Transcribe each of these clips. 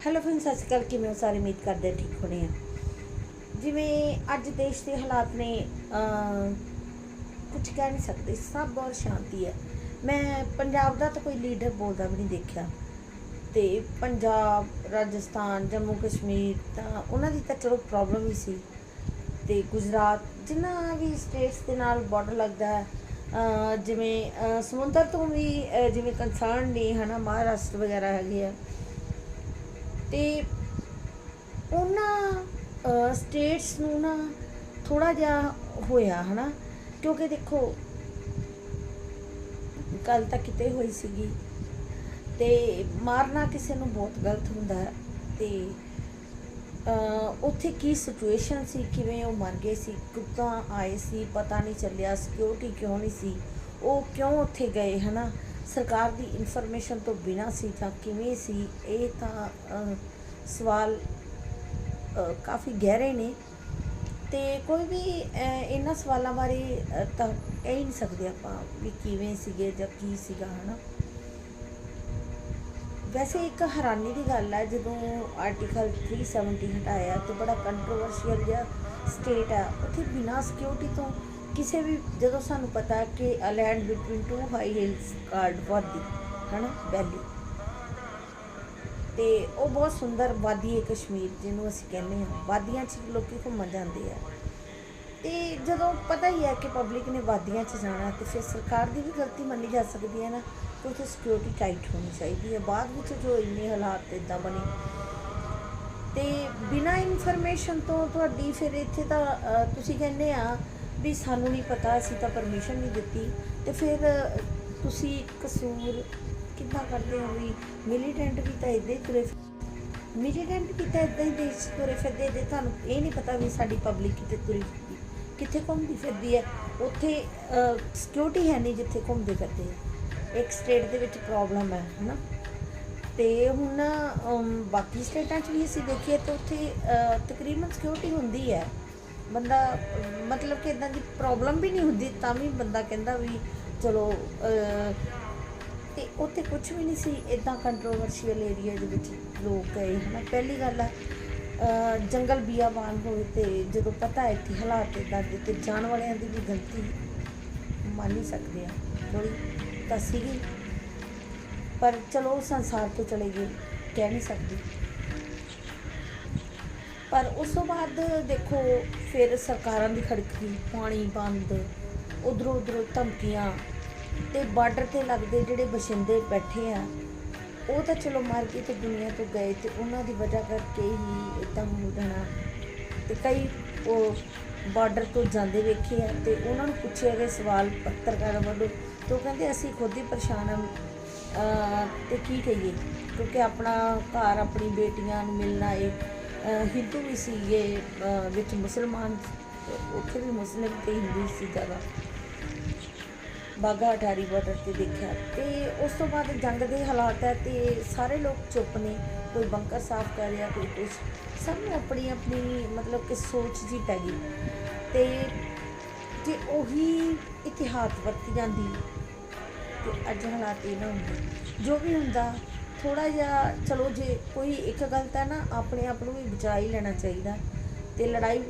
Hello friends ਸਤਿ ਸ਼੍ਰੀ ਅਕਾਲ। ਕਿਵੇਂ ਹੋ? ਸਾਰੇ ਉਮੀਦ ਕਰਦੇ ਠੀਕ ਹੋਣੇ ਆ। ਜਿਵੇਂ ਅੱਜ ਦੇਸ਼ ਦੇ ਹਾਲਾਤ ਨੇ ਕੁਝ ਕਹਿ ਨਹੀਂ ਸਕਦੇ। ਸਭ ਬਹੁਤ ਸ਼ਾਂਤੀ ਹੈ ਮੈਂ ਪੰਜਾਬ ਦਾ ਤਾਂ ਕੋਈ ਲੀਡਰ ਬੋਲਦਾ ਵੀ ਨਹੀਂ ਦੇਖਿਆ। ਤੇ ਪੰਜਾਬ, ਰਾਜਸਥਾਨ, ਜੰਮੂ ਕਸ਼ਮੀਰ ਤਾਂ ਉਹਨਾਂ ਦੀ ਤਾਂ ਚਲੋ ਪ੍ਰੋਬਲਮ ਹੀ ਸੀ। ਤੇ ਗੁਜਰਾਤ, ਜਿੰਨਾ ਵੀ ਸਟੇਟਸ ਦੇ ਨਾਲ ਬਾਰਡਰ ਲੱਗਦਾ ਹੈ ਜਿਵੇਂ ਸਮੁੰਦਰ ਤੋਂ ਵੀ ਜਿਵੇਂ ਕੰਸਰਨ ਨੇ, ਹਨਾ, ਮਹਾਰਾਸ਼ਟਰ ਵਗੈਰਾ ਹੈਗੇ ਆ। ਤੇ ਉਹਨਾਂ ਸਟੇਟਸ ਨੂੰ ਨਾ ਥੋੜਾ ਜਿਹਾ ਹੋਇਆ, ਹਨਾ? ਕਿਉਂਕਿ ਦੇਖੋ ਕੱਲ ਤਾਂ ਕਿਤੇ ਹੋਈ ਸੀਗੀ। ਤੇ ਮਾਰਨਾ ਕਿਸੇ ਨੂੰ ਬਹੁਤ ਗਲਤ ਹੁੰਦਾ ਹੈ। ਤੇ ਉੱਥੇ ਕੀ ਸਿਚੁਏਸ਼ਨ ਸੀ, ਕਿਵੇਂ ਉਹ ਮਰ ਗਏ ਸੀ, ਕਿੱਦਾਂ ਆਏ ਸੀ, ਪਤਾ ਨਹੀਂ ਚੱਲਿਆ ਸਿਕਿਉਰਿਟੀ ਕਿਉਂ ਨਹੀਂ ਸੀ, ਉਹ ਕਿਉਂ ਉੱਥੇ ਗਏ, ਹਨਾ? ਸਰਕਾਰ ਦੀ ਇਨਫੋਰਮੇਸ਼ਨ ਤੋਂ ਬਿਨਾ ਸੀ ਤਾਂ ਕਿਵੇਂ ਸੀ, ਇਹ ਤਾਂ ਸਵਾਲ ਕਾਫੀ ਗਹਿਰੇ ਨੇ। ਤੇ ਕੋਈ ਵੀ ਇਹਨਾਂ ਸਵਾਲਾਂ ਬਾਰੇ ਤਾਂ ਕਹਿ ਹੀ ਨਹੀਂ ਸਕਦੇ ਆਪਾਂ ਵੀ ਕਿਵੇਂ ਸੀਗੇ ਜਾਂ ਕੀ ਸੀਗਾ, ਹਨਾ। ਵੈਸੇ ਇੱਕ ਹੈਰਾਨੀ ਦੀ ਗੱਲ ਹੈ ਜਦੋਂ ਆਰਟੀਕਲ 370 ਹਟਾਇਆ ਤੇ ਬੜਾ ਕੰਟਰੋਵਰਸ਼ੀਅਲ ਜਿਹਾ ਸਟੇਟ ਹੈ ਉੱਥੇ ਬਿਨਾਂ ਸਿਕਿਉਰਿਟੀ ਤੋਂ ਕਿਸੇ ਵੀ, ਜਦੋਂ ਸਾਨੂੰ ਪਤਾ ਹੈ ਕਿ land between two high hills called ਵਾਦੀ, ਹਨਾ ਵੈਲੀ ਤੇ ਉਹ ਬਹੁਤ ਸੁੰਦਰ ਵਾਦੀ ਹੈ ਕਸ਼ਮੀਰ, ਜਿਹਨੂੰ ਅਸੀਂ ਕਹਿੰਦੇ ਹਾਂ। ਵਾਦੀਆਂ 'ਚ ਲੋਕੀ ਘੁੰਮਣ ਜਾਂਦੇ ਆ। ਤੇ ਜਦੋਂ ਪਤਾ ਹੀ ਹੈ ਕਿ ਪਬਲਿਕ ਨੇ ਵਾਦੀਆਂ 'ਚ ਜਾਣਾ, ਤੇ ਫਿਰ ਸਰਕਾਰ ਦੀ ਵੀ ਗਲਤੀ ਮੰਨੀ ਜਾ ਸਕਦੀ ਹੈ ਨਾ ਕਿ ਉੱਥੇ ਸਿਕਿਉਰਿਟੀ ਟਾਈਟ ਹੋਣੀ ਚਾਹੀਦੀ ਹੈ। ਬਾਅਦ ਵਿੱਚ ਜੋ ਇੰਨੇ ਹਾਲਾਤ ਇਦਾਂ ਬਣੇ। ਤੇ ਬਿਨਾਂ ਇਨਫੋਰਮੇਸ਼ਨ ਤੋਂ ਤੁਹਾਡੀ ਫਿਰ ਇੱਥੇ ਤਾਂ ਤੁਸੀਂ ਕਹਿੰਦੇ ਆ ਵੀ ਸਾਨੂੰ ਨਹੀਂ ਪਤਾ, ਅਸੀਂ ਤਾਂ ਪਰਮਿਸ਼ਨ ਨਹੀਂ ਦਿੱਤੀ। ਤੇ ਫਿਰ ਤੁਸੀਂ ਕਸੂਰ ਕਿੱਦਾਂ ਕਰਦੇ ਹੋ ਵੀ ਮਿਲੀਟੈਂਟ ਵੀ ਤਾਂ ਇਦਾਂ ਹੀ ਤੁਰੇ ਮਿਲੀਟੈਂਟ ਵੀ ਤਾਂ ਇਦਾਂ ਹੀ ਦੇਸ਼ ਤੁਰੇ ਫਿਰਦੇ ਜੇ ਤੁਹਾਨੂੰ ਇਹ ਨਹੀਂ ਪਤਾ ਵੀ ਸਾਡੀ ਪਬਲਿਕ ਕਿੱਥੇ ਤੁਰੀ ਫਿਰਦੀ ਕਿੱਥੇ ਘੁੰਮਦੀ ਫਿਰਦੀ ਹੈ? ਉੱਥੇ ਸਿਕਿਉਰਿਟੀ ਹੈ ਨਹੀਂ ਜਿੱਥੇ ਘੁੰਮਦੇ ਫਿਰਦੇ ਆ ਇੱਕ ਸਟੇਟ ਦੇ ਵਿੱਚ ਪ੍ਰੋਬਲਮ ਹੈ, ਹਨਾ? ਤੇ ਹੁਣ ਬਾਕੀ ਸਟੇਟਾਂ 'ਚ ਵੀ ਅਸੀਂ ਦੇਖੀਏ ਤਾਂ ਉੱਥੇ ਤਕਰੀਬਨ ਸਿਕਿਉਰਿਟੀ ਹੁੰਦੀ ਹੈ। ਬੰਦਾ ਮਤਲਬ ਕਿ ਇਦਾਂ ਦੀ ਪ੍ਰੋਬਲਮ ਵੀ ਨਹੀਂ ਹੁੰਦੀ ਤਾਂ ਵੀ ਬੰਦਾ ਕਹਿੰਦਾ ਵੀ ਚਲੋ ਅ, ਤੇ ਉੱਥੇ ਕੁਝ ਵੀ ਨਹੀਂ ਸੀ ਇਦਾਂ ਕੰਟਰੋਵਰਸ਼ੀਅਲ ਏਰੀਆ ਦੇ ਵਿੱਚ ਲੋਕ ਗਏ ਹਨਾ। ਪਹਿਲੀ ਗੱਲ ਆ ਜੰਗਲ ਬੀਆਬਾਨ ਹੋਵੇ ਤੇ ਜਦੋਂ ਪਤਾ ਹੈ ਕਿ ਹਾਲਾਤ ਇਦਾਂ ਦੇ ਤੇ ਜਾਣ ਵਾਲਿਆਂ ਦੀ ਵੀ ਗਲਤੀ ਮੰਨ ਹੀ ਸਕਦੇ ਆ ਥੋੜੀ ਤਾਂ ਸੀਗੀ। ਪਰ ਚਲੋ ਉਹ ਸੰਸਾਰ ਤੋਂ ਚਲੇ ਗਏ ਕਹਿ ਨਹੀਂ ਸਕਦੀ। ਪਰ ਉਸ ਤੋਂ ਬਾਅਦ ਦੇਖੋ, ਫਿਰ ਸਰਕਾਰਾਂ ਦੀ ਖੜਕੀ, ਪਾਣੀ ਬੰਦ, ਉਧਰੋਂ ਉਧਰੋਂ ਧਮਕੀਆਂ ਤੇ ਬਾਰਡਰ ਤੇ ਲੱਗਦੇ ਜਿਹੜੇ ਬਸ਼ਿੰਦੇ ਬੈਠੇ ਆ, ਉਹ ਤਾਂ ਚਲੋ ਮਰ ਕੇ ਤੇ ਦੁਨੀਆ ਤੋਂ ਗਏ ਤੇ ਉਹਨਾਂ ਦੀ ਵਜ੍ਹਾ ਕਰਕੇ ਹੀ ਇਦਾਂ ਹੋ ਜਾਣਾ। ਤੇ ਕਈ ਉਹ ਬਾਰਡਰ ਤੋਂ ਜਾਂਦੇ ਵੇਖੇ ਆ ਤੇ ਉਹਨਾਂ ਨੂੰ ਪੁੱਛਿਆ ਗਿਆ ਸਵਾਲ ਪੱਤਰਕਾਰਾਂ ਵੱਲੋਂ, ਤੇ ਉਹ ਕਹਿੰਦੇ ਅਸੀਂ ਖੁਦ ਹੀ ਪਰੇਸ਼ਾਨ ਹਾਂ ਤੇ ਕੀ ਕਹੀਏ? ਕਿਉਂਕਿ ਆਪਣਾ ਘਰ, ਆਪਣੀ ਬੇਟੀਆਂ ਨੂੰ ਮਿਲਣਾ ਏ ਹਿੰਦੂ ਵੀ ਸੀਗੇ ਵਿੱਚ ਮੁਸਲਮਾਨ, ਉੱਥੇ ਵੀ ਮੁਸਲਿਮ ਤੇ ਹਿੰਦੂ ਸੀ ਜ਼ਿਆਦਾ। ਬਾਗਾ ਅਟਾਰੀ ਬਾਰਡਰ ਤੇ ਦੇਖਿਆ। ਤੇ ਉਸ ਤੋਂ ਬਾਅਦ ਜੰਗ ਦੇ ਹਾਲਾਤ ਹੈ ਤੇ ਸਾਰੇ ਲੋਕ ਚੁੱਪ ਨੇ। ਕੋਈ ਬੰਕਰ ਸਾਫ਼ ਕਰ ਰਿਹਾ, ਕੋਈ ਕੁਝ ਸਭ ਨੂੰ ਆਪਣੀ ਆਪਣੀ ਮਤਲਬ ਕਿ ਸੋਚ ਜੀ ਪੈ ਗਈ। ਤੇ ਜੇ ਉਹੀ ਇਤਿਹਾਸ ਵਰਤੀ ਜਾਂਦੀ, ਤੇ ਅੱਜ ਹਾਲਾਤ ਇਹ ਨਾ ਹੁੰਦੇ। ਜੋ ਵੀ ਹੁੰਦਾ ਥੋੜਾ ਜਿਹਾ, ਚਲੋ ਜੇ ਕੋਈ ਇੱਕ ਗਲਤ ਹੈ ਨਾ, ਆਪਣੇ ਆਪ ਨੂੰ ਵੀ ਬਚਾ ਹੀ ਲੈਣਾ ਚਾਹੀਦਾ। ਤੇ ਲੜਾਈ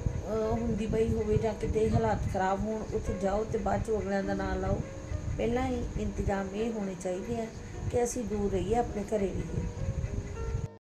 ਹੁੰਦੀ ਪਈ ਹੋਵੇ ਜਾਂ ਕਿਤੇ ਹਾਲਾਤ ਖਰਾਬ ਹੋਣ, ਉੱਥੇ ਜਾਓ ਤੇ ਬਾਅਦ ਚ ਅਗਲਿਆਂ ਦਾ ਨਾਂ ਲਾਓ। ਪਹਿਲਾਂ ਹੀ ਇੰਤਜ਼ਾਮ ਇਹ ਹੋਣੇ ਚਾਹੀਦੇ ਆ ਕਿ ਅਸੀਂ ਦੂਰ ਰਹੀਏ ਆਪਣੇ ਘਰੇ ਰਹੀਏ।